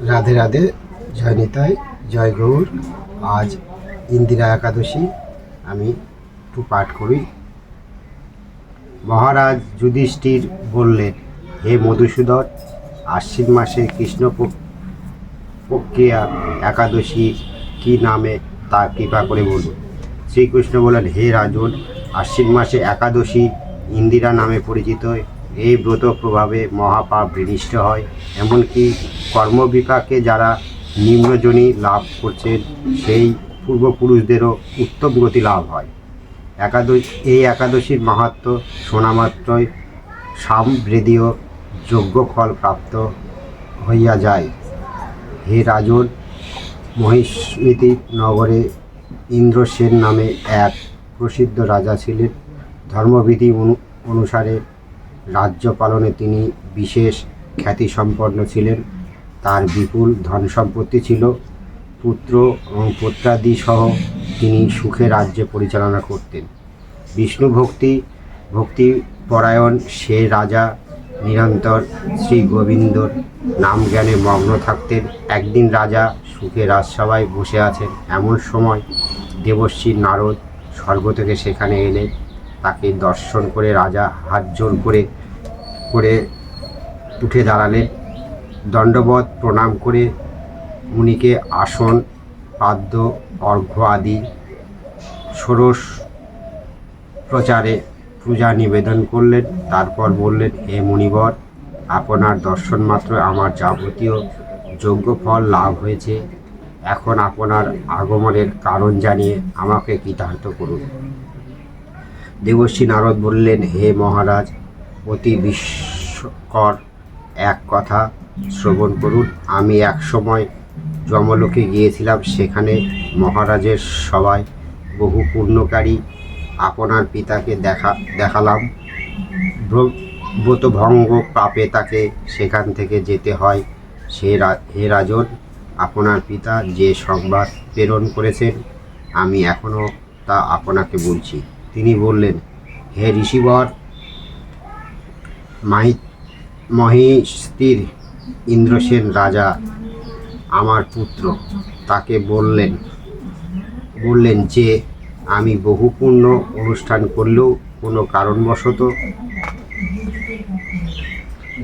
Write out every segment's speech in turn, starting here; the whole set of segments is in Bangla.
রাধে রাধে, জয় নিতাই, জয় গৌর। আজ ইন্দিরা একাদশী, আমি একটু পাঠ করি। মহারাজ যুধিষ্ঠির বললেন, হে মধুসূদন, আশ্বিন মাসে কৃষ্ণ প্রক্রিয়া একাদশী কি নামে, তা কৃপা করে বলুন। শ্রীকৃষ্ণ বললেন, হে রাজন, আশ্বিন মাসে একাদশী ইন্দিরা নামে পরিচিত এই ব্রত প্রভাবে মহাপাপ বিনিষ্ট হয়, এমনকি কর্মবিপাকে যারা নিম্নজনী লাভ করছেন, সেই পূর্বপুরুষদেরও উত্তম গতি লাভ হয়। একাদশ, এই একাদশীর মাহাত্ম শোনামাত্রই সামবৃদীয় যোগ্য ফল প্রাপ্ত হইয়া যায়। হে রাজন মহিষ্মিতি নগরে ইন্দ্রসেন নামে এক প্রসিদ্ধ রাজা ছিলেন। ধর্মবিধি অনু- অনুসারে রাজ্য পালনে তিনি বিশেষ খ্যাতিসম্পন্ন ছিলেন। তার বিপুল ধন সম্পত্তি ছিল। পুত্র এবং পুত্রাদি সহ তিনি সুখে রাজ্য পরিচালনা করতেন। বিষ্ণু ভক্তি ভক্তি পরায়ণ সে রাজা নিরন্তর শ্রী গোবিন্দর নাম জ্ঞানে মগ্ন থাকতেন। একদিন রাজা সুখে রাজসভায় বসে আছেন। এমন সময় দেবশ্রী নারদ স্বর্গ থেকে সেখানে এলেন তাকে দর্শন করে, রাজা হাত জোর করে করে উঠে দাঁড়ালেন। দণ্ডবত প্রণাম করে মুনিকে আসন, পাদ্য, অর্ঘ্য আদি, ষোড়শ প্রচারে পূজা নিবেদন করলেন। তারপর বললেন, হে মুনিবর, আপনার দর্শন মাত্র আমার যাবতীয় যোগ্য ফল লাভ হয়েছে। এখন আপনার আগমনের কারণ জানিয়ে আমাকে কৃতার্থ করুন। দেবশ্রী নারদ বললেন, হে মহারাজ, অতি বিস্ময়কর এক কথা শ্রবণ করুন। আমি এক সময় যমলোকে গিয়েছিলাম, সেখানে মহারাজের সবাই বহু পূর্ণকারী আপনার পিতাকে দেখা, দেখালাম। ব্রতভঙ্গ পাপে তাকে সেখান থেকে যেতে হয়। সে হে রাজন, আপনার পিতা যে সংবাদ প্রেরণ করেছেন, আমি এখনও তা আপনাকে বলছি। তিনি বললেন, হে ঋষিবর, মাহি মহিষ্ঠির ইন্দ্রসেন রাজা, আমার পুত্র, তাকে বললেন বললেন যে, আমি বহু পূর্ণ অনুষ্ঠান করলেও কোনো কারণবশত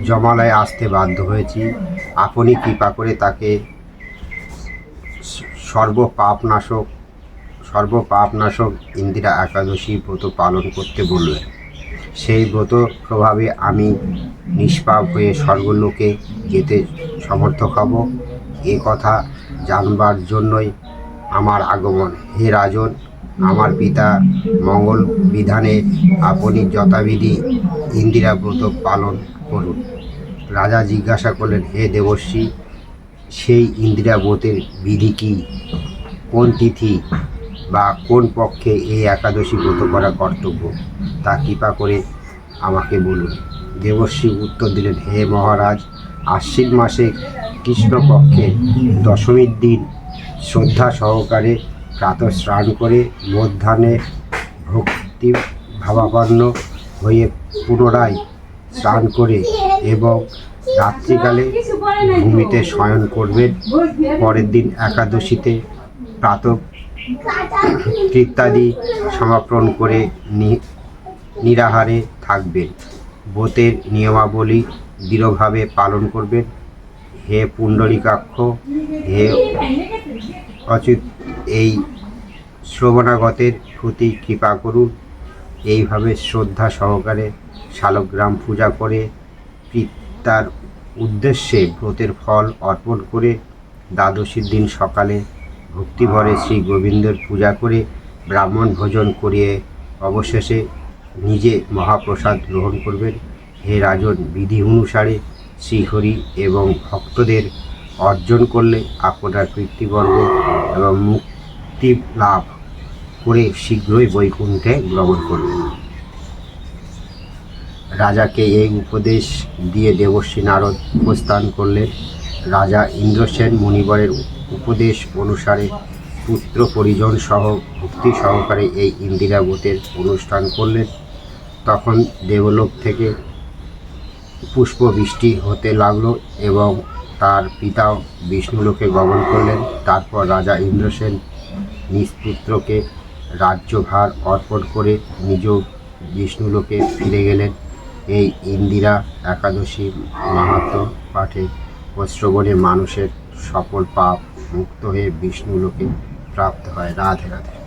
জমালায় আসতে বাধ্য হয়েছি। আপনি কৃপা করে তাকে সর্বপাপনাশক সর্বপাপনাশক ইন্দিরা একাদশী ব্রত পালন করতে বললেন। সেই ব্রত প্রভাবে আমি নিষ্পাপ হয়ে স্বর্গলোকে যেতে সমর্থক হব। এ কথা জানবার জন্যই আমার আগমন। হে রাজন, আমার পিতা মঙ্গল বিধানে আপনি যথাবিধি ইন্দিরা ব্রত পালন করুন। রাজা জিজ্ঞাসা করলেন, হে দেবশ্রী, সেই ইন্দিরা ব্রতের বিধি কি? কোন তিথি বা কোন পক্ষে এই একাদশী ব্রত করা কর্তব্য, তা কৃপা করে আমাকে বলুন। দেবশ্রী উত্তর দিলেন, হে মহারাজ, আশ্বিন মাসে কৃষ্ণপক্ষে দশমীর দিন শ্রদ্ধা সহকারে প্রাতঃ স্নান করে মধ্যাহ্নে ভক্তি ভাবাপন্ন হয়ে পুনরায় স্নান করে এবং রাত্রিকালে ভূমিতে শয়ন করবেন। পরের দিন একাদশীতে প্রাত ইত্যাদি সমাপন করে নিরাহারে থাকবেন। ব্রতের নিয়মাবলী দৃঢ়ভাবে পালন করবেন। হে পুণ্ডরিকাক্ষ, হে অচ্যুত, এই শ্রবণাগতের প্রতি কৃপা করুন। এইভাবে শ্রদ্ধা সহকারে শালগ্রাম পূজা করে পিতার উদ্দেশ্যে ব্রতের ফল অর্পণ করে দ্বাদশীর দিন সকালে ভক্তিভরে শ্রী গোবিন্দের পূজা করে ব্রাহ্মণ ভোজন করিয়ে অবশেষে নিজে মহাপ্রসাদ গ্রহণ করবেন। হে রাজন, বিধি অনুসারে শ্রীহরি এবং ভক্তদের অর্জন করলে আপনার কীর্তিবর্গ এবং মুক্তি লাভ করে শীঘ্রই বৈকুণ্ঠে গ্রহণ করবেন। রাজাকে এই উপদেশ দিয়ে দেবশ্রী নারদ প্রস্থান করলে রাজা ইন্দ্রসেন মুনিবরের উপদেশ অনুসারে পুত্র পরিজন সহ ভক্তি সহকারে এই ইন্দিরা ইন্দিরাবতের অনুষ্ঠান করলেন। তখন দেবলোক থেকে পুষ্পবৃষ্টি হতে লাগল এবং তার পিতাও বিষ্ণুলোকে গমন করলেন। তারপর রাজা ইন্দ্রসেন নিজ পুত্রকে রাজ্যভার অর্পণ করে নিজ বিষ্ণুলোকে ফিরে গেলেন। এই ইন্দিরা একাদশী মাহাত্ম পাঠে ও মানুষের সকল পাপ মুক্ত হয়ে বিষ্ণুলোকে প্রাপ্ত হয় রাধে রাধে